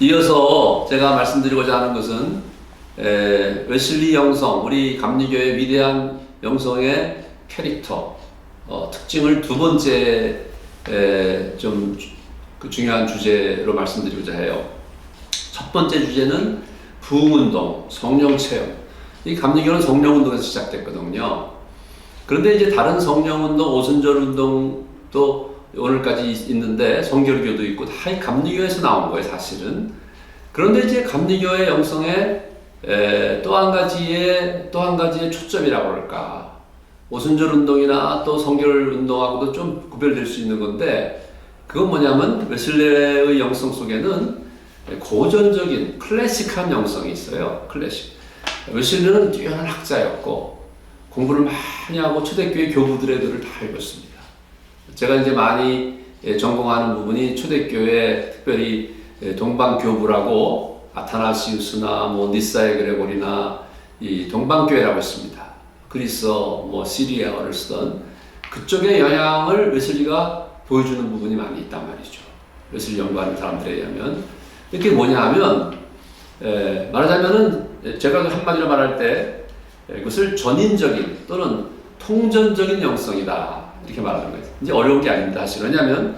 이어서 제가 말씀드리고자 하는 것은 에, 웨슬리 영성, 우리 감리교의 위대한 영성의 캐릭터 어, 특징을 두 번째 에, 좀 그 중요한 주제로 말씀드리고자 해요. 첫 번째 주제는 부흥운동, 성령체험. 이 감리교는 성령운동에서 시작됐거든요. 그런데 이제 다른 성령운동, 오순절운동도 오늘까지 있- 있는데 성결교도 있고 다 이 감리교에서 나온 거예요, 사실은. 그런데 이제 감리교의 영성에 또 한 가지의 또 한 가지의 초점이라고 그럴까. 오순절 운동이나 또 성결 운동하고도 좀 구별될 수 있는 건데 그건 뭐냐면 웨슬레의 영성 속에는 고전적인 클래식한 영성이 있어요. 클래식. 웨슬레는 뛰어난 학자였고 공부를 많이 하고 초대교회 교부들의 글을 다 읽었습니다. 제가 이제 많이 예, 전공하는 부분이 초대교회 특별히 예, 동방교부라고 아타나시우스나 뭐 니사의 그레고리나 이 동방교회라고 있습니다. 그리스어 뭐 시리아어를 쓰던 그쪽의 영향을 웨슬리가 보여주는 부분이 많이 있단 말이죠. 웨슬리 연구하는 사람들에 의하면 이게 뭐냐 하면 에, 말하자면은 제가 한마디로 말할 때 에, 그것을 전인적인 또는 통전적인 영성이다 이렇게 말하는 거예요. 이제 어려운 게 아닙니다. 사실 왜냐하면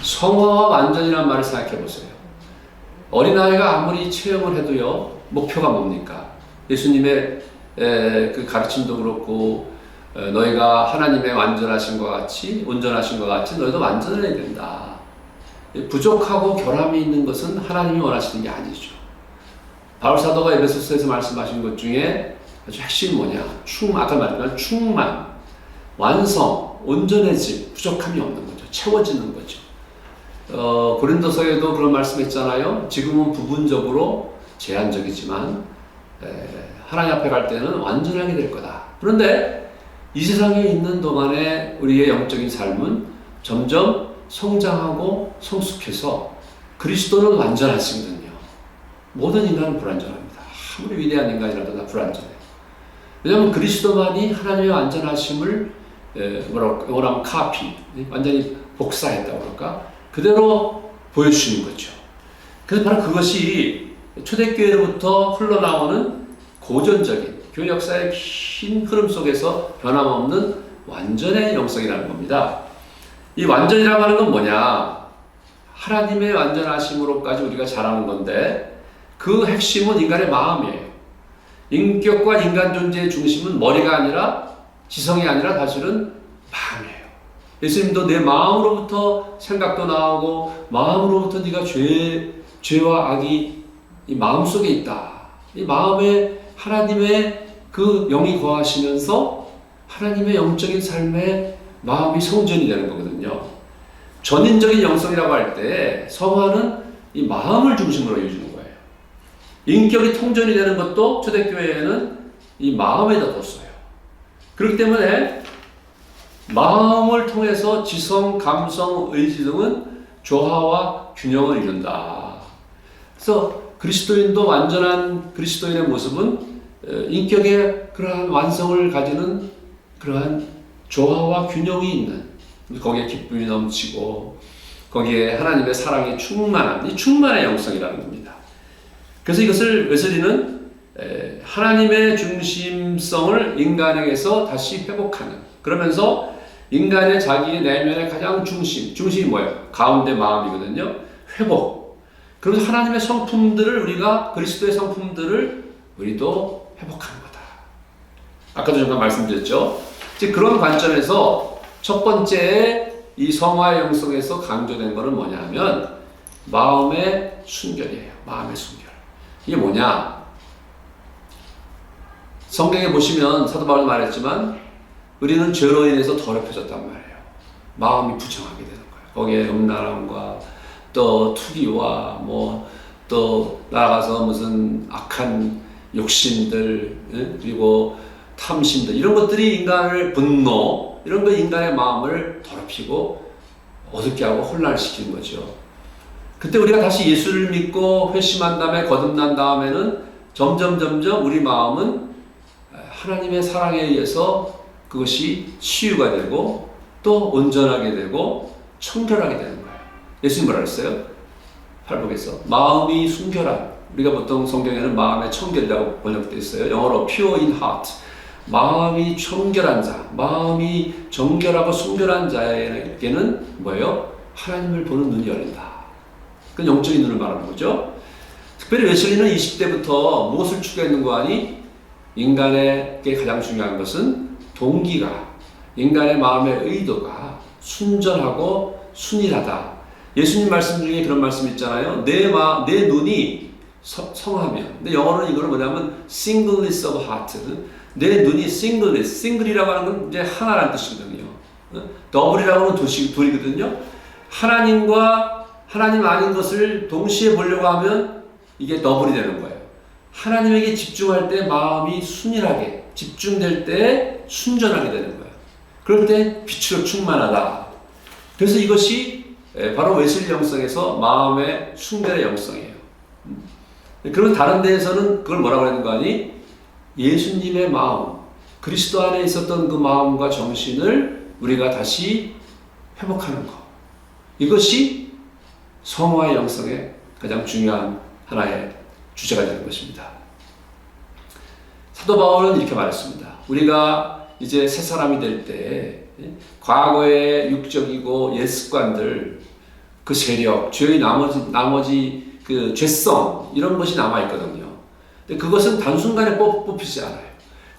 성화와 완전이라는 말을 생각해 보세요. 어린아이가 아무리 체험을 해도요 목표가 뭡니까? 예수님의 에, 그 가르침도 그렇고 에, 너희가 하나님의 완전하신 것 같이 온전하신 것 같이 너희도 완전해야 된다. 부족하고 결함이 있는 것은 하나님이 원하시는 게 아니죠. 바울 사도가 에베소서에서 말씀하신 것 중에 아주 핵심이 뭐냐? 충 아까 말했던 충만, 완성, 온전해짐, 부족함이 없는 거죠. 채워지는 거죠. 어, 고린도서에도 그런 말씀했잖아요. 지금은 부분적으로 제한적이지만 에, 하나님 앞에 갈 때는 완전하게 될 거다. 그런데 이 세상에 있는 동안에 우리의 영적인 삶은 점점 성장하고 성숙해서 그리스도는 완전하시거든요. 모든 인간은 불완전합니다. 아무리 위대한 인간이라도 다 불완전해요. 왜냐하면 그리스도만이 하나님의 완전하심을 에, 뭐라고 뭐라면 카피 완전히 복사했다고 그럴까 그대로 보여주시는 거죠. 그래서 바로 그것이 초대교회로부터 흘러나오는 고전적인 교회 역사의 긴 흐름 속에서 변함없는 완전의 영성이라는 겁니다. 이 완전이라고 하는 건 뭐냐? 하나님의 완전하심으로까지 우리가 잘하는 건데 그 핵심은 인간의 마음이에요. 인격과 인간 존재의 중심은 머리가 아니라 지성이 아니라 사실은 마음이에요. 예수님도 내 마음으로부터 생각도 나오고 마음으로부터 네가 죄 죄와 악이 이 마음 속에 있다. 이 마음에 하나님의 그 영이 거하시면서 하나님의 영적인 삶에 마음이 성전이 되는 거거든요. 전인적인 영성이라고 할 때 성화는 이 마음을 중심으로 이루어지는 거예요. 인격이 통전이 되는 것도 초대교회에는 이 마음에다 뒀어요. 그렇기 때문에 마음을 통해서 지성, 감성, 의지 등은 조화와 균형을 이룬다. 그래서 그리스도인도 완전한 그리스도인의 모습은 어, 인격의 그러한 완성을 가지는 그러한 조화와 균형이 있는 거기에 기쁨이 넘치고 거기에 하나님의 사랑이 충만한 이 충만의 영성이라는 겁니다. 그래서 이것을 웨슬리는 에, 하나님의 중심성을 인간에게서 다시 회복하는 그러면서 인간의 자기의 내면의 가장 중심 중심이 뭐예요? 가운데 마음이거든요. 회복. 그래서 하나님의 성품들을 우리가 그리스도의 성품들을 우리도 회복하는 거다. 아까도 잠깐 말씀드렸죠. 이제 그런 관점에서 첫 번째 이 성화의 영성에서 강조된 것은 뭐냐면 마음의 순결이에요. 마음의 순결. 이게 뭐냐? 성경에 보시면 사도 바울이 말했지만 우리는 죄로 인해서 더럽혀졌단 말이에요. 마음이 부정하게 되는 거예요. 거기에 음란함과 또 투기와 뭐 또 나아가서 무슨 악한 욕심들 예? 그리고 탐심들 이런 것들이 인간을 분노 이런 거 인간의 마음을 더럽히고 어둡게 하고 혼란시키는 거죠. 그때 우리가 다시 예수를 믿고 회심한 다음에 거듭난 다음에는 점점 점점 우리 마음은 하나님의 사랑에 의해서 그것이 치유가 되고 또 온전하게 되고 청결하게 되는 거예요. 예수님 뭐라 그랬어요? 팔복에서 마음이 순결한 우리가 보통 성경에는 마음의 청결이라고 번역되어 있어요. 영어로 pure in heart. 마음이 청결한 자, 마음이 정결하고 순결한 자에게는 뭐예요? 하나님을 보는 눈이 열린다. 그 영적인 눈을 말하는 거죠. 특별히 웨슬리는 20대부터 무엇을 추구했는 거 아니? 인간에게 가장 중요한 것은 동기가, 인간의 마음의 의도가 순전하고 순일하다. 예수님 말씀 중에 그런 말씀 있잖아요. 내 마, 내 눈이 서- 성하면. 근데 영어로는 이걸 뭐냐면 singleness of heart. 내 눈이 singleness. single이라고 하는 건 이제 하나라는 뜻이거든요. 어? 더블이라고 하는 도시, 둘이거든요. 하나님과 하나님 아닌 것을 동시에 보려고 하면 이게 더블이 되는 거예요. 하나님에게 집중할 때 마음이 순일하게 집중될 때 순전하게 되는 거예요. 그럴 때 빛으로 충만하다. 그래서 이것이 에, 바로 웨슬리 영성에서 마음의 순결의 영성이에요. 음. 그리고 다른 데에서는 그걸 뭐라고 하는 거 아니? 예수님의 마음, 그리스도 안에 있었던 그 마음과 정신을 우리가 다시 회복하는 것. 이것이 성화의 영성의 가장 중요한 하나의 주제가 되는 것입니다. 사도 바울은 이렇게 말했습니다. 우리가 이제 새 사람이 될 때 과거의 육적이고 옛 습관들 그 세력, 죄의 나머지 나머지 그 죄성 이런 것이 남아 있거든요. 근데 그것은 단순간에 뽑, 뽑히지 않아요.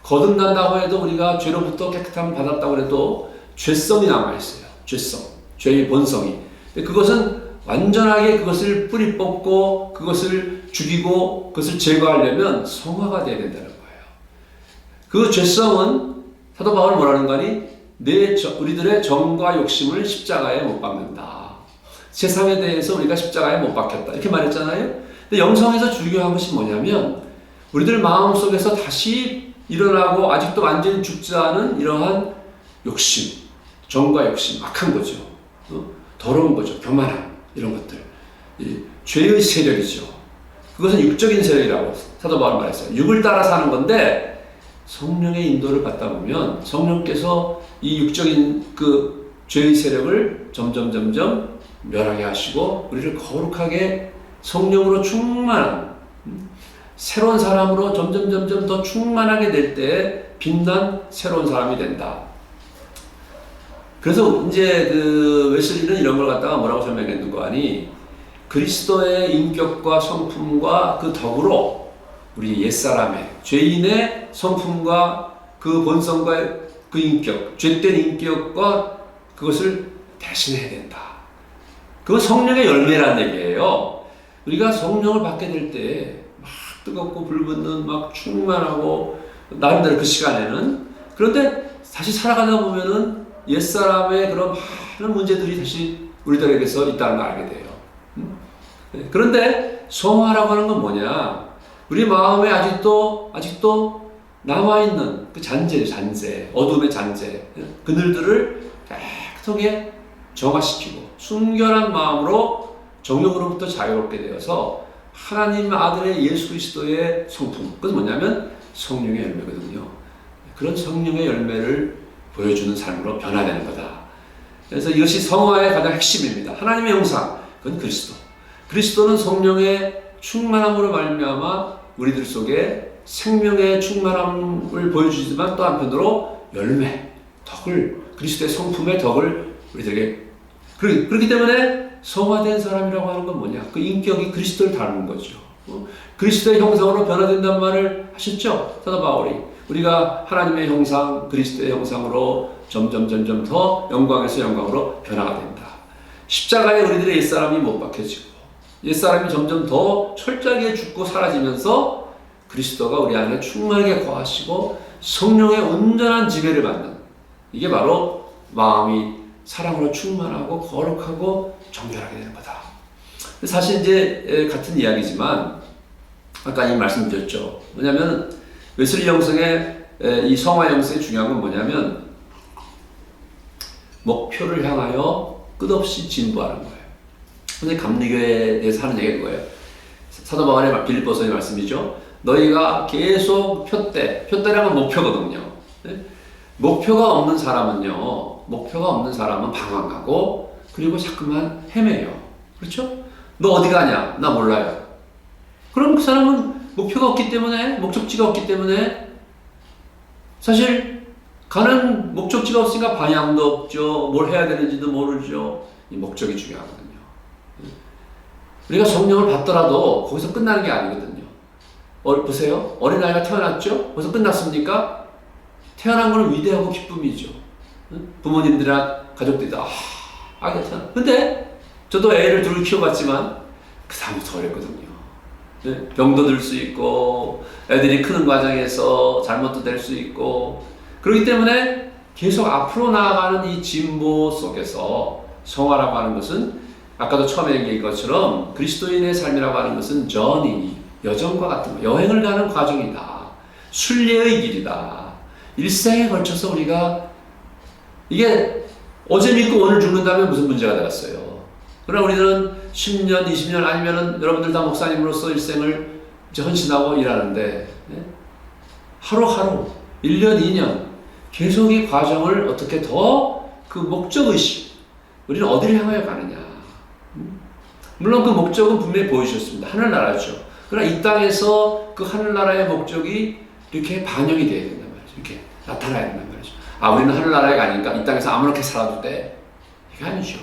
거듭난다고 해도 우리가 죄로부터 깨끗함을 받았다고 해도 죄성이 남아 있어요. 죄성, 죄의 본성이. 근데 그것은 완전하게 그것을 뿌리 뽑고 그것을 죽이고 그것을 제거하려면 성화가 돼야 된다는 거예요. 그 죄성은 사도 바울은 뭐라는 거니? 내 저- 우리들의 정과 욕심을 십자가에 못 박는다. 세상에 대해서 우리가 십자가에 못 박혔다. 이렇게 말했잖아요. 근데 영성에서 중요한 것이 뭐냐면 우리들 마음 속에서 다시 일어나고 아직도 완전히 죽지 않은 이러한 욕심, 정과 욕심, 악한 거죠. 어? 더러운 거죠. 교만함 이런 것들. 이 죄의 세력이죠. 그것은 육적인 세력이라고 사도 바울 말했어요. 육을 따라 사는 건데 성령의 인도를 받다 보면 성령께서 이 육적인 그 죄의 세력을 점점 점점 멸하게 하시고 우리를 거룩하게 성령으로 충만한 음, 새로운 사람으로 점점 점점 더 충만하게 될 때 빛난 새로운 사람이 된다. 그래서 이제 그 웨슬리는 이런 걸 갖다가 뭐라고 설명했는 거 아니? 그리스도의 인격과 성품과 그 덕으로 우리 옛사람의 죄인의 성품과 그 본성과 그 인격, 죄된 인격과 그것을 대신해야 된다. 그건 성령의 열매라는 얘기예요. 우리가 성령을 받게 될 때 막 뜨겁고 불붙는 막 충만하고 나름대로 그 시간에는 그런데 다시 살아가다 보면은 옛사람의 그런 많은 문제들이 다시 우리들에게서 있다는 걸 알게 돼요. 음? 네, 그런데 성화라고 하는 건 뭐냐? 우리 마음에 아직도 아직도 남아 있는 그 잔재, 잔재, 어둠의 잔재, 그늘들을 깨끗하게 정화시키고 순결한 마음으로 정욕으로부터 자유롭게 되어서 하나님 아들의 예수 그리스도의 성품, 그건 뭐냐면 성령의 열매거든요. 그런 성령의 열매를 보여주는 삶으로 변화되는 거다. 그래서 이것이 성화의 가장 핵심입니다. 하나님의 형상, 그건 그리스도. 그리스도는 성령의 충만함으로 말미암아 우리들 속에 생명의 충만함을 보여주지만 또 한편으로 열매, 덕을 그리스도의 성품의 덕을 우리들에게 그렇기, 때문에 성화된 사람이라고 하는 건 뭐냐? 그 인격이 그리스도를 닮은 거죠. 어? 그리스도의 형상으로 변화된다는 말을 하셨죠? 사도 바울이 우리가 하나님의 형상, 그리스도의 형상으로 점점 점점 더 영광에서 영광으로 변화가 된다. 십자가에 우리들의 옛사람이 못 박혀지고 옛사람이 점점 더 철저하게 죽고 사라지면서 그리스도가 우리 안에 충만하게 거하시고 성령의 온전한 지배를 받는 이게 바로 마음이 사랑으로 충만하고 거룩하고 정결하게 되는 거다. 사실 이제 같은 이야기지만 아까 이 말씀드렸죠. 뭐냐면 웨슬리 영성의 이 성화 영성의 중요한 건 뭐냐면 목표를 향하여 끝없이 진보하는 거예요. 근데 감리교에 대해서 하는 얘기가 그거예요. 사도 바울의 빌립보서의 말씀이죠. 너희가 계속 표대, 표대라는 건 목표거든요. 네? 목표가 없는 사람은요, 목표가 없는 사람은 방황하고, 그리고 자꾸만 헤매요. 그렇죠? 너 어디 가냐? 나 몰라요. 그럼 그 사람은 목표가 없기 때문에, 목적지가 없기 때문에, 사실, 가는 목적지가 없으니까 방향도 없죠. 뭘 해야 되는지도 모르죠. 이 목적이 중요하거든요. 우리가 성령을 받더라도 거기서 끝나는 게 아니거든요. 어, 보세요. 어린아이가 태어났죠? 거기서 끝났습니까? 태어난 건 위대하고 기쁨이죠. 응? 부모님들이나 가족들이 다, 아, 아기가 태어나. 근데 저도 애를 둘 키워봤지만 그 다음부터 어렵거든요. 네? 병도 들 수 있고, 애들이 크는 과정에서 잘못도 될 수 있고, 그렇기 때문에 계속 앞으로 나아가는 이 진보 속에서 성화라고 하는 것은 아까도 처음에 얘기한 것처럼 그리스도인의 삶이라고 하는 것은 전이 여정과 같은 거, 여행을 가는 과정이다. 순례의 길이다. 일생에 걸쳐서 우리가 이게 어제 믿고 오늘 죽는다면 무슨 문제가 되겠어요. 그러나 우리는 10년, 20년 아니면은 여러분들 다 목사님으로서 일생을 이제 헌신하고 일하는데 예? 하루하루, 1년, 2년 계속 이 과정을 어떻게 더 그 목적의식 우리는 어디를 향하여 가느냐. 음? 물론 그 목적은 분명히 보여주셨습니다. 하늘나라죠. 그러나 이 땅에서 그 하늘나라의 목적이 이렇게 반영이 돼야 된단 말이죠. 이렇게 나타나야 된단 말이죠. 아, 우리는 하늘나라가 아니니까 이 땅에서 아무렇게 살아도 돼. 이게 아니죠.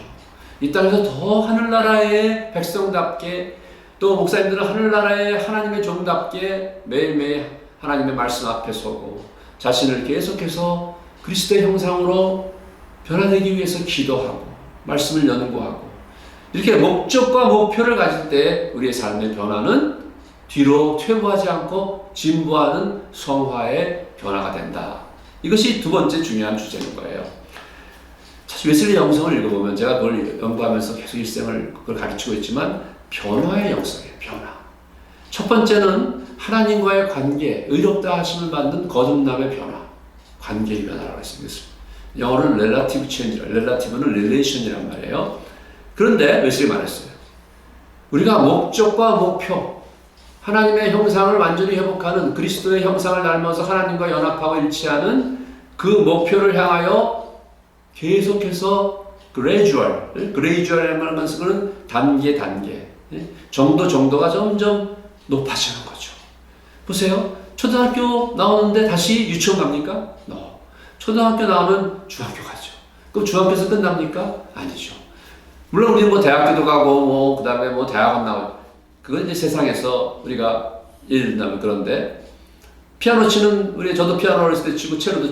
이 땅에서 더 하늘나라의 백성답게 또 목사님들은 하늘나라의 하나님의 종답게 매일매일 하나님의 말씀 앞에 서고 자신을 계속해서 그리스도의 형상으로 변화되기 위해서 기도하고 말씀을 연구하고 이렇게 목적과 목표를 가질 때 우리의 삶의 변화는 뒤로 퇴보하지 않고 진보하는 성화의 변화가 된다. 이것이 두 번째 중요한 주제인 거예요. 사실 웨슬리 영성을 읽어보면 제가 그걸 연구하면서 계속 일생을 그걸 가르치고 있지만 변화의 영성이에요. 변화. 첫 번째는 하나님과의 관계, 의롭다 하심을 받는 거듭남의 변화. 관계의 변화라고 했습니다. 영어로는 relative change, relative는 relation이란 말이에요. 그런데 웨슬리 말했어요. 우리가 목적과 목표, 하나님의 형상을 완전히 회복하는 그리스도의 형상을 닮아서 하나님과 연합하고 일치하는 그 목표를 향하여 계속해서 gradual, gradual이라는 것은 단계 단계, 정도 정도가 점점 거죠. 보세요. 초등학교 나오는데 다시 유치원 갑니까? No. 초등학교 나오면 중학교 가죠. 그럼 중학교에서 끝납니까? 아니죠. 물론 우리는 뭐 대학교도 가고 뭐 그다음에 뭐 대학원 나오고 그건 이제 세상에서 우리가 예를 들면 그런데 피아노 치는 우리 저도 피아노 어렸을 때 치고 첼로도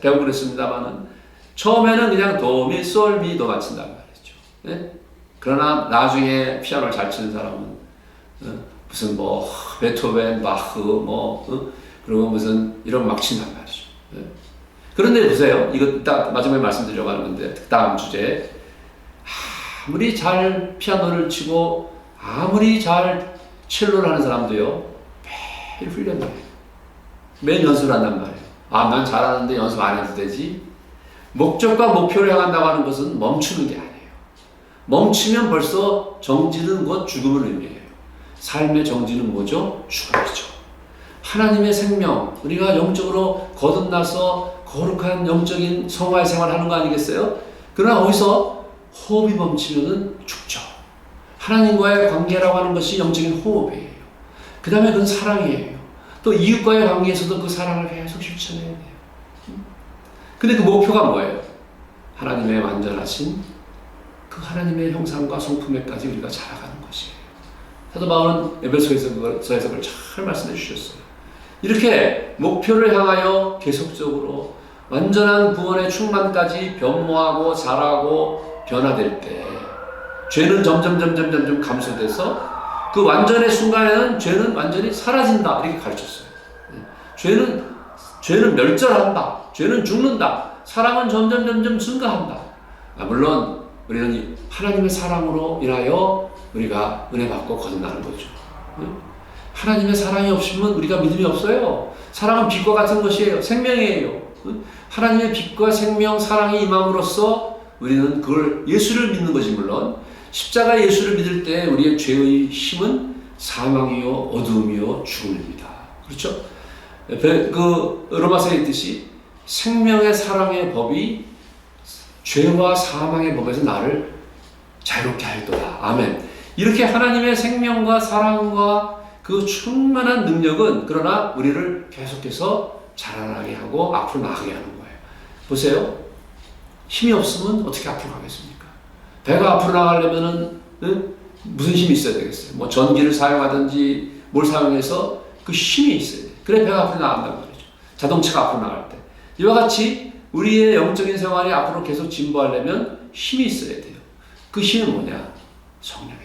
배우고 그랬습니다만은 처음에는 그냥 도미 솔미도 맞춘단 말이죠. 예? 그러나 나중에 피아노를 잘 치는 사람은 어, 무슨 뭐 베토벤, 바흐 뭐 어? 그리고 무슨 이런 막 친단 말이죠. 예? 그런데 보세요. 이거 딱 마지막에 말씀드리려고 하는 건데 다음 주제 아무리 잘 피아노를 치고 아무리 잘 첼로를 하는 사람도요 매일 훈련해요. 매일 연습을 한단 말이에요. 아, 난 잘하는데 연습 안 해도 되지? 목적과 목표를 향한다고 하는 것은 멈추는 게 아니에요. 멈추면 벌써 정지는 곧 죽음을 의미해요. 삶의 정지는 뭐죠? 죽음이죠. 하나님의 생명, 우리가 영적으로 거듭나서 거룩한 영적인 성화의 생활을 하는 거 아니겠어요? 그러나 거기서 호흡이 멈추면은 죽죠. 하나님과의 관계라고 하는 것이 영적인 호흡이에요. 그 다음에 그건 사랑이에요. 또 이웃과의 관계에서도 그 사랑을 계속 실천해야 돼요. 근데 그 목표가 뭐예요? 하나님의 완전하신 그 하나님의 형상과 성품에까지 우리가 것이에요. 사도 바울은 에베소에서 그걸, 저 해석을 잘 말씀해 주셨어요. 이렇게 목표를 향하여 계속적으로 완전한 구원의 충만까지 변모하고 자라고 변화될 때 죄는 점점 점점 점점 감소돼서 그 완전의 순간에는 죄는 완전히 사라진다 이렇게 가르쳤어요. 죄는 죄는 멸절한다. 죄는 죽는다. 사랑은 점점 점점 증가한다. 아, 물론 우리는 하나님의 사랑으로 인하여 우리가 은혜 받고 거듭나는 거죠. 하나님의 사랑이 없으면 우리가 믿음이 없어요. 사랑은 빛과 같은 것이에요. 생명이에요. 하나님의 빛과 생명, 사랑이 임함으로써 우리는 그걸 예수를 믿는 것이 물론 십자가 예수를 믿을 때 우리의 죄의 힘은 사망이요 어둠이요 죽음입니다. 그렇죠? 그 로마서에 있듯이 생명의 사랑의 법이 죄와 사망의 법에서 나를 자유롭게 하였도다. 아멘. 이렇게 하나님의 생명과 사랑과 그 충만한 능력은 그러나 우리를 계속해서 자라나게 하고 앞으로 나가게 하는 거예요. 보세요. 힘이 없으면 어떻게 앞으로 가겠습니까? 배가 앞으로 나가려면은 응? 무슨 힘이 있어야 되겠어요? 뭐 전기를 사용하든지 뭘 사용해서 그 힘이 있어야 돼. 그래 배가 앞으로 나간단 말이죠. 자동차가 앞으로 나갈 때. 이와 같이 우리의 영적인 생활이 앞으로 계속 진보하려면 힘이 있어야 돼요. 그 힘은 뭐냐? 힘이죠.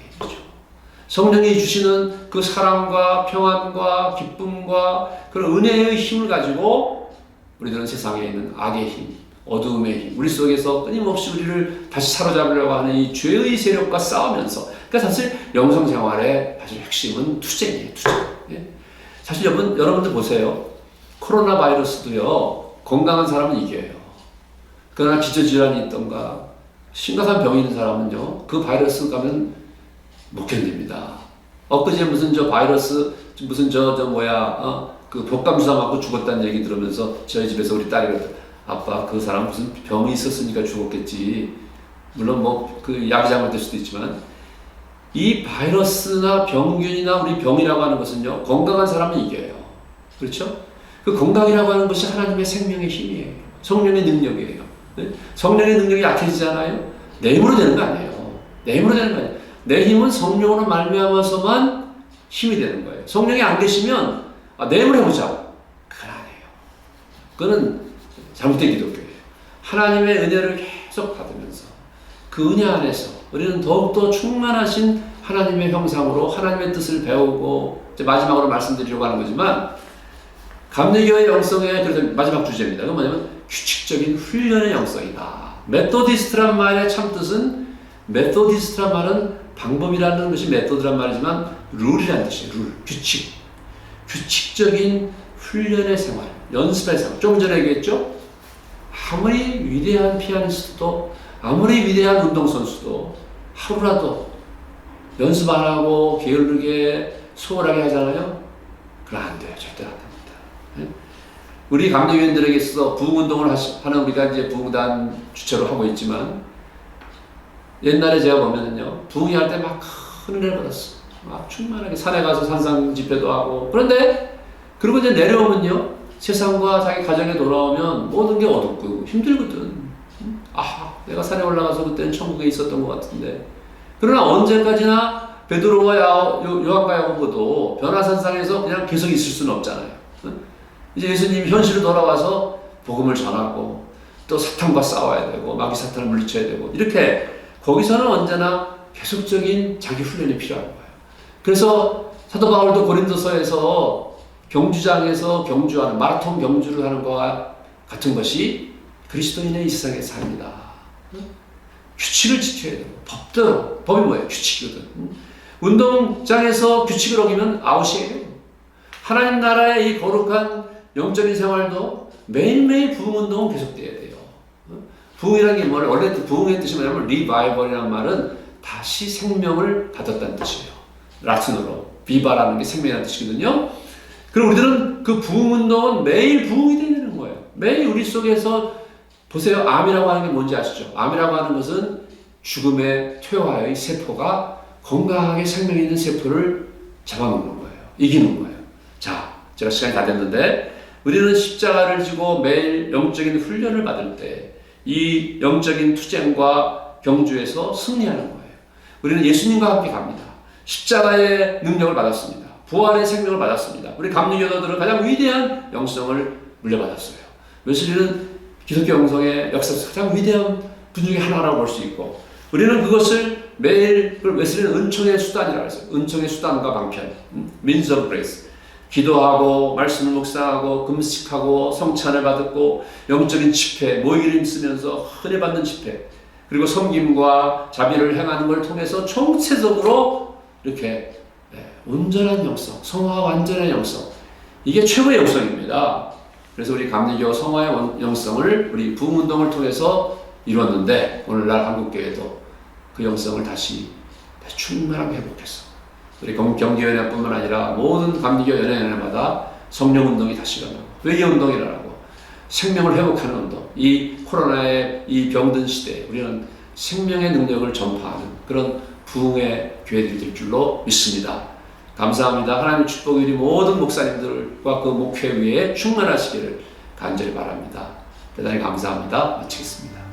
성령이 주시는 그 사랑과 평안과 기쁨과 그런 은혜의 힘을 가지고 우리들은 세상에 있는 악의 힘, 어두움의 힘, 우리 속에서 끊임없이 우리를 다시 사로잡으려고 하는 이 죄의 세력과 싸우면서 그러니까 사실 영성 생활의 사실 핵심은 투쟁이에요, 투쟁. 예? 사실 여러분, 여러분들 보세요. 코로나 바이러스도요, 건강한 사람은 이겨요. 그러나 기저질환이 있던가, 심각한 병이 있는 사람은요, 그 바이러스 가면 못 견딥니다. 엊그제 무슨 저 바이러스, 무슨 저, 저 뭐야, 어? 그 독감 주사 맞고 죽었다는 얘기 들으면서 저희 집에서 우리 딸이. 아빠, 그 사람 무슨 병이 있었으니까 죽었겠지. 물론 뭐 그 약이 잘못될 수도 있지만, 이 바이러스나 병균이나 우리 병이라고 하는 것은요, 건강한 사람은 이겨요. 그렇죠? 그 건강이라고 하는 것이 하나님의 생명의 힘이에요. 성령의 능력이에요. 네? 성령의 능력이 약해지잖아요. 내 힘으로 되는 거 아니에요. 내 힘으로 되는 거 아니에요. 내 힘은 성령으로 말미암아서만 힘이 되는 거예요. 성령이 안 계시면 아, 내 힘으로 해보자. 그건 아니에요. 그거는 잘못된 기독교예요. 하나님의 은혜를 계속 받으면서 그 은혜 안에서 우리는 더욱더 충만하신 하나님의 형상으로 하나님의 뜻을 배우고 이제 마지막으로 말씀드리려고 하는 거지만 감리교의 영성의 마지막 주제입니다. 그건 뭐냐면 규칙적인 훈련의 영성이다. 메토디스트란 말의 참 뜻은 메토디스트란 말은 방법이라는 것이 메토드란 말이지만 룰이라는 뜻이에요. 룰, 규칙. 규칙적인 훈련의 생활, 연습의 생활. 좀 전에 얘기했죠? 아무리 위대한 피아니스트도 아무리 위대한 운동선수도 하루라도 연습 안 하고 게으르게 소홀하게 하잖아요? 그럼 안 돼요. 절대로 안 됩니다. 예? 우리 감독위원들에게 있어서 부흥운동을 하는 우리가 이제 부흥단 주최로 하고 있지만 옛날에 제가 보면은요, 부흥이 할때 막 큰 은혜를 받았어. 막 충만하게 산에 가서 산상 집회도 하고. 그런데, 그리고 이제 내려오면요, 세상과 자기 가정에 돌아오면 모든 게 어둡고 힘들거든. 아, 내가 산에 올라가서 그때는 천국에 있었던 것 같은데. 그러나 언제까지나 베드로와 요한과 야고보도 변화산상에서 그냥 계속 있을 수는 없잖아요. 응? 이제 예수님이 현실로 돌아와서 복음을 전하고 또 사탄과 싸워야 되고 마귀 사탄을 물리쳐야 되고 이렇게 거기서는 언제나 계속적인 자기 훈련이 필요한 거예요. 그래서 사도 바울도 고린도서에서 경주장에서 경주하는 마라톤 경주를 하는 것과 같은 것이 그리스도인의 이 세상의 삶이다. 응? 규칙을 지켜야 되고 법대로 법이 뭐예요? 규칙이거든. 응? 운동장에서 규칙을 어기면 아웃이에요. 하나님 나라의 이 거룩한 영적인 생활도 매일매일 부흥 운동은 계속돼야. 응? 부흥이라는 게 뭐냐? 원래 부흥의 뜻이 뭐냐면 리바이벌이라는 말은 다시 생명을 받았다는 뜻이에요. 라틴어로 비바라는 게 생명이라는 뜻이거든요. 그럼 우리들은 그 부흥 운동은 매일 부흥이 되는 거예요. 매일 우리 속에서 보세요. 암이라고 하는 게 뭔지 아시죠? 암이라고 하는 것은 죽음의 퇴화의 세포가 건강하게 생명 있는 세포를 잡아먹는 거예요. 이기는 거예요. 자, 제가 시간이 다 됐는데 우리는 십자가를 지고 매일 영적인 훈련을 받을 때 이 영적인 투쟁과 경주에서 승리하는 거예요. 우리는 예수님과 함께 갑니다. 십자가의 능력을 받았습니다. 부활의 생명을 받았습니다. 우리 감리교도들은 가장 위대한 영성을 물려받았어요. 웨슬리는 기독교 영성의 역사에서 가장 위대한 분 중에 하나라고 볼 수 있고 우리는 그것을 매일 그걸 웨슬리는 은총의 수단이라고 했어요. 은총의 수단과 방편, 음, means of. 기도하고 말씀을 묵상하고 금식하고 성찬을 받고 영적인 집회 모이기를 힘쓰면서 은혜 받는 집회 그리고 섬김과 자비를 행하는 걸 통해서 총체적으로 이렇게 네, 온전한 영성, 성화 완전한 영성 이게 최고의 영성입니다. 그래서 우리 감리교 성화의 원- 영성을 우리 부흥 운동을 통해서 이루었는데 오늘날 한국교회도 그 영성을 다시 다시 충만하게 회복했어. 우리 경- 경기연회뿐만 아니라 모든 감리교 연회연회마다 성령 운동이 다시 일어나고 회개 운동이 일어나고 생명을 회복하는 운동. 이 코로나의 이 병든 시대에 우리는 생명의 능력을 전파하는 그런 부흥의 교회들이 될 줄로 믿습니다. 감사합니다. 하나님의 축복이 우리 모든 목사님들과 그 목회 위에 충만하시기를 간절히 바랍니다. 대단히 감사합니다. 마치겠습니다.